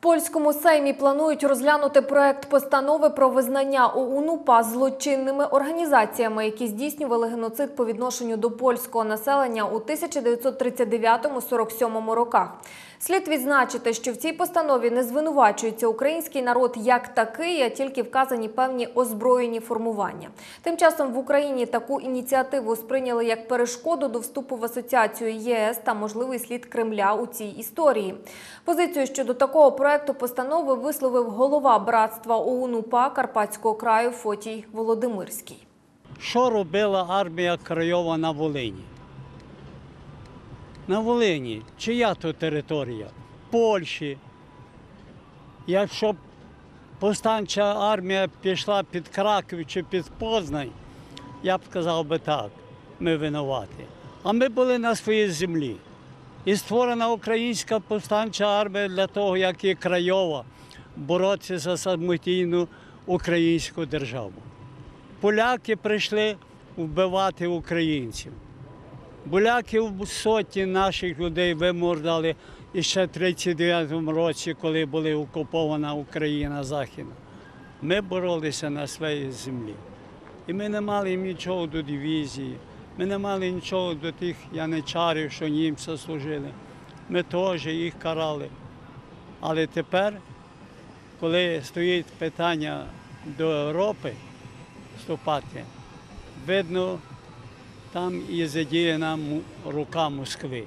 польському сеймі планують розглянути проект постанови про визнання ОУНУПА злочинними організаціями, які здійснювали геноцид по відношенню до польського населення у 1939-47 роках. Слід відзначити, що в цій постанові не звинувачується український народ як такий, а тільки вказані певні озброєні формування. Тим часом в Україні таку ініціативу сприйняли як перешкоду до вступу в асоціацію ЄС та можливий слід Кремля у цій історії. Позицію щодо такого проекту постанови висловив голова братства ОУН УПА Карпатського краю Фотій Володимирський. Що робила армія Крайова на Волині? На Волині, чия то територія? Польщі. Якщо б повстанча армія пішла під Краків чи під Познань, я б сказав би так, ми винуваті. А ми були на своїй землі. І створена українська повстанча армія для того, як і Крайова, боротися за самостійну українську державу. Поляки прийшли вбивати українців. Поляків сотні наших людей вимордали іще в 39-му році, коли була окупована Україна Західна. Ми боролися на своїй землі. І ми не мали нічого до дивізії, ми не мали нічого до тих яничарів, що німці служили. Ми теж їх карали. Але тепер, коли стоїть питання до Європи, вступати. Видно, там і задіяна рука Москви.